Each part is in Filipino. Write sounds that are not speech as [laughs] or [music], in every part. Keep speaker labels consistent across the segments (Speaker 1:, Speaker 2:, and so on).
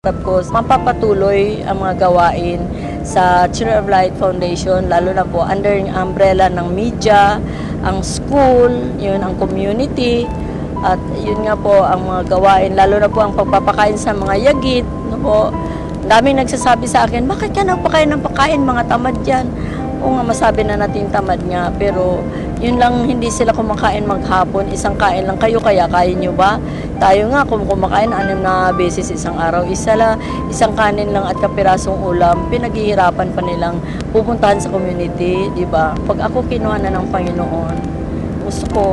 Speaker 1: Tapos, mapapatuloy ang mga gawain sa Children of Light Foundation, lalo na po under yung umbrella ng media, ang school, yun, ang community, at yun nga po ang mga gawain, lalo na po ang pagpapakain sa mga yagit, no po. Daming nagsasabi sa akin, bakit ka nagpakain ng pakain, mga tamad yan? Oo nga, masabi na natin tamad nga, pero yun lang hindi sila kumakain maghapon, isang kain lang kayo, kaya kaya nyo ba? Tayo nga, kung kumakain anim na beses isang araw, isa la, isang kanin lang at kapirasong ulam, pinaghihirapan pa nilang pupuntahan sa community, di ba? Pag ako kinuha na ng Panginoon, gusto ko,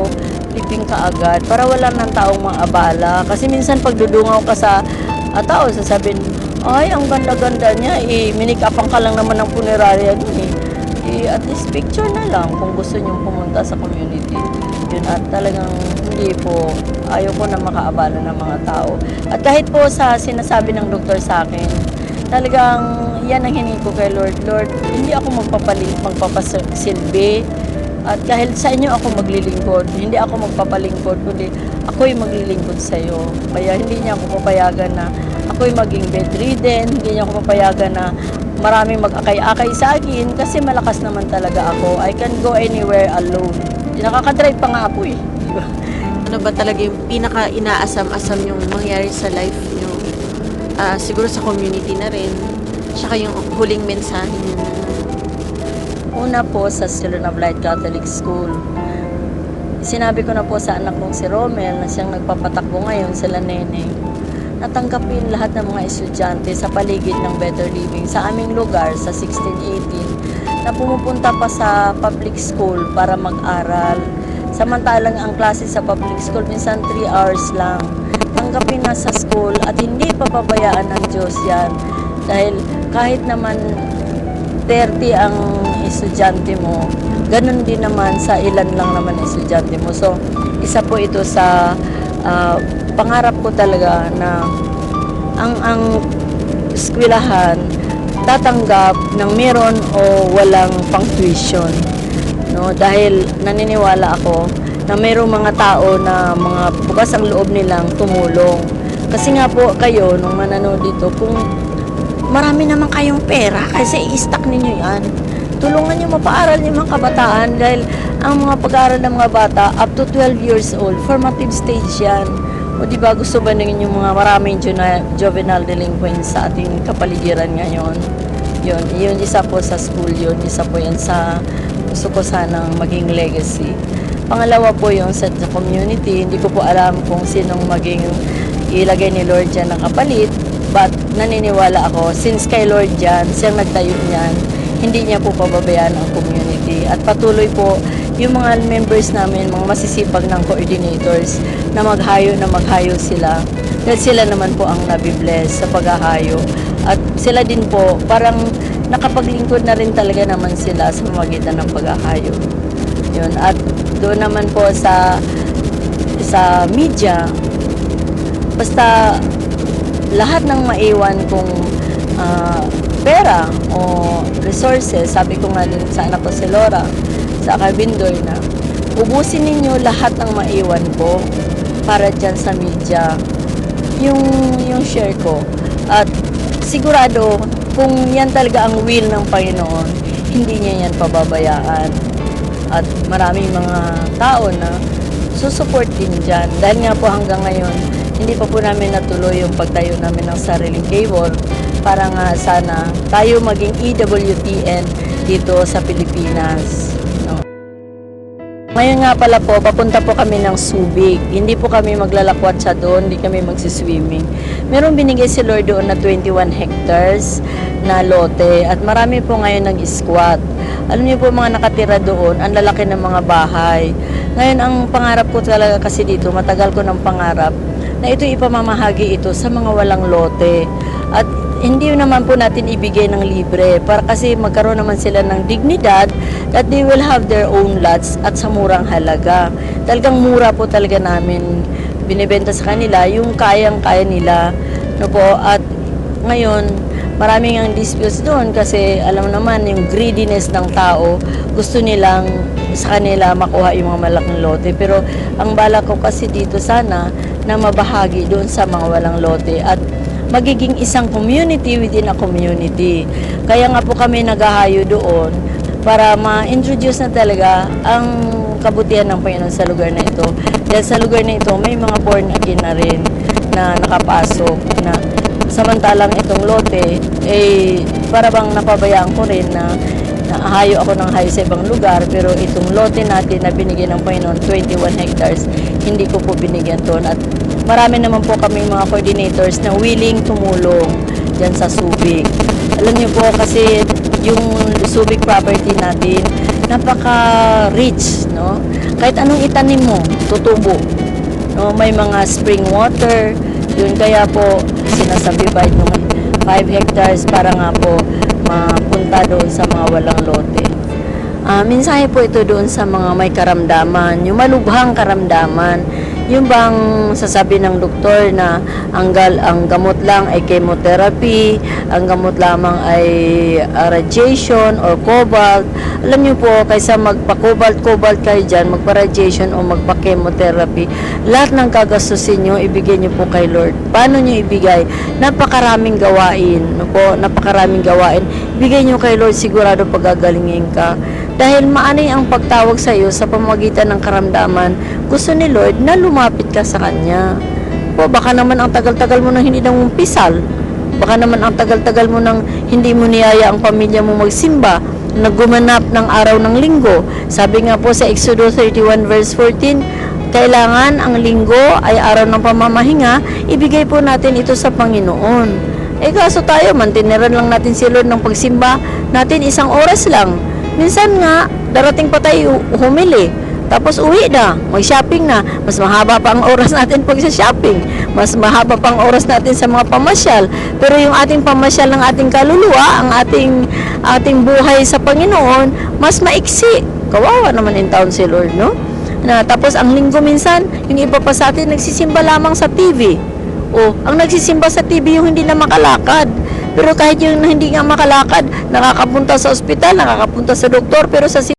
Speaker 1: libing ka agad para wala nang taong maabala. Kasi minsan pag dudungaw ka sa uh, tao, sasabihin, ay, ang ganda-ganda niya, eh, minikapan ka lang naman ng punerarya niya, eh. Eh. At least picture na lang kung gusto niyong pumunta sa community. Yun, at talagang hindi po, ayaw ko na makaabala ng mga tao. At kahit po sa sinasabi ng doktor sa akin, talagang yan ang hiningi ko kay Lord. Lord, hindi ako magpapalit, magpapasilbi. At dahil sa inyo ako maglilingkod, hindi ako magpapalingkod, kundi ako'y maglilingkod sa iyo. Kaya hindi niya ako papayagan na ako'y maging bedridden, hindi niya ako papayagan na maraming mag-akay-akay sa akin kasi malakas naman talaga ako. I can go anywhere alone. Nakakadrive pa nga ako eh. [laughs]
Speaker 2: Ano ba talaga yung pinaka inaasam-asam yung mangyari sa life nyo? Ah, siguro sa community na rin. Tsaka yung huling mensahe nyo na
Speaker 1: Una po sa Children of Light Catholic School. Sinabi ko na po sa anak kong si Romel na siyang nagpapatakbo ngayon sila Neneng. Natanggapin lahat ng mga estudyante sa paligid ng Better Living sa aming lugar sa 1618 na pumupunta pa sa public school para mag-aral. Samantalang ang klase sa public school minsan 3 hours lang. Tanggapin na sa school at hindi papabayaan ng Diyos yan. Dahil kahit naman 30 ang estudyante mo, ganun din naman sa ilan lang naman estudyante mo. So, isa po ito sa ah, pangarap ko talaga na ang ang eskwelahan tatanggap ng meron o walang pang tuition. No, dahil naniniwala ako na mayroong mga tao na mga bukas ang loob nilang tumulong. Kasi nga po kayo, nung mananood dito, kung marami naman kayong pera kasi i-stack ninyo yan. Tulungan nyo mapaaral yung mga kabataan dahil ang mga pag-aaral ng mga bata up to 12 years old, formative stage yan. O di ba gusto ba nyo yung mga maraming juvenile delinquents sa ating kapaligiran ngayon? Yun, yun isa po sa school yun, isa po yan sa gusto ko sanang maging legacy. Pangalawa po yung sa community, hindi ko po alam kung sinong maging ilagay ni Lord dyan ng kapalit, but naniniwala ako, since kay Lord dyan, siyang nagtayo niyan, hindi niya po pababayaan ang community. At patuloy po yung mga members namin, mga masisipag ng coordinators, na maghayo na maghayo sila. Dahil sila naman po ang nabibless sa paghahayo. At sila din po, parang nakapaglingkod na rin talaga naman sila sa magitan ng paghahayo. Yun. At doon naman po sa sa media, basta lahat ng maiwan kong ah, pera o resources, sabi ko nga din sa anak ko si Laura, sa Carbidoy na, ubusin ninyo lahat ng maiwan ko para dyan sa media. Yung, yung share ko. At sigurado, kung yan talaga ang will ng Panginoon, hindi niya yan pababayaan. At maraming mga tao na susupport din dyan. Dahil nga po hanggang ngayon, hindi pa po namin natuloy yung pagtayo namin ng sariling cable para nga sana tayo maging EWTN dito sa Pilipinas. No? Ngayon nga pala po, papunta po kami ng Subic. Hindi po kami maglalakwat sa doon, hindi kami magsiswimming. Meron binigay si Lord doon na 21 hectares na lote at marami po ngayon nag-squat. Alam niyo po mga nakatira doon, ang lalaki ng mga bahay. Ngayon ang pangarap ko talaga kasi dito, matagal ko ng pangarap, na ito ipamamahagi ito sa mga walang lote. At hindi naman po natin ibigay ng libre para kasi magkaroon naman sila ng dignidad that they will have their own lots at sa murang halaga. Talagang mura po talaga namin binibenta sa kanila yung kayang-kaya nila. No po, at ngayon, maraming ang disputes doon kasi alam naman yung greediness ng tao, gusto nilang sa kanila makuha yung mga malaking lote. Pero ang bala ko kasi dito sana na mabahagi doon sa mga walang lote at magiging isang community within a community. Kaya nga po kami naghahayo doon para ma-introduce na talaga ang kabutihan ng Panginoon sa lugar na ito. Dahil sa lugar na ito, may mga born again na rin na nakapasok na samantalang itong lote, eh, para bang napabayaan ko rin na Nahayo ako ng hayo sa ibang lugar pero itong lote natin na binigyan ng Panginoon 21 hectares hindi ko po binigyan to at marami naman po kaming mga coordinators na willing tumulong dyan sa Subic. Alam niyo po kasi yung Subic property natin napaka rich no? Kahit anong itanim mo tutubo no? May mga spring water yun kaya po sinasubdivide ng 5 hectares para nga po mapunta doon sa mga walang lote. Ah, mensahe po ito doon sa mga may karamdaman, yung malubhang karamdaman. Yung bang sasabi ng doktor na ang, gal, ang gamot lang ay chemotherapy, ang gamot lamang ay ah, radiation or cobalt. Alam niyo po, kaysa magpa-cobalt-cobalt kayo dyan, magpa-radiation o magpa-chemotherapy, lahat ng kagastusin nyo, ibigay nyo po kay Lord. Paano nyo ibigay? Napakaraming gawain. No po, napakaraming gawain. Ibigay nyo kay Lord, sigurado pagagalingin ka. Dahil maanay ang pagtawag sa iyo sa pamagitan ng karamdaman, gusto ni Lord na lumapit ka sa Kanya. Po, baka naman ang tagal-tagal mo nang hindi nang umpisal. Baka naman ang tagal-tagal mo nang hindi mo niyaya ang pamilya mo magsimba, naggumanap ng araw ng linggo. Sabi nga po sa Exodus 31 verse 14, kailangan ang linggo ay araw ng pamamahinga, ibigay po natin ito sa Panginoon. Eh kaso tayo, mantineran lang natin si Lord ng pagsimba natin isang oras lang. Minsan nga, darating pa tayo humili. Tapos uwi na, mag-shopping na. Mas mahaba pa ang oras natin pag sa shopping. Mas mahaba pa ang oras natin sa mga pamasyal. Pero yung ating pamasyal ng ating kaluluwa, ang ating ating buhay sa Panginoon, mas maiksi. Kawawa naman in town si Lord, no? Na, tapos ang linggo minsan, yung iba pa sa atin nagsisimba lamang sa TV. O, ang nagsisimba sa TV yung hindi na makalakad. Pero kahit yung hindi nga makalakad, nakakapunta sa ospital, nakakapunta sa doktor, pero sa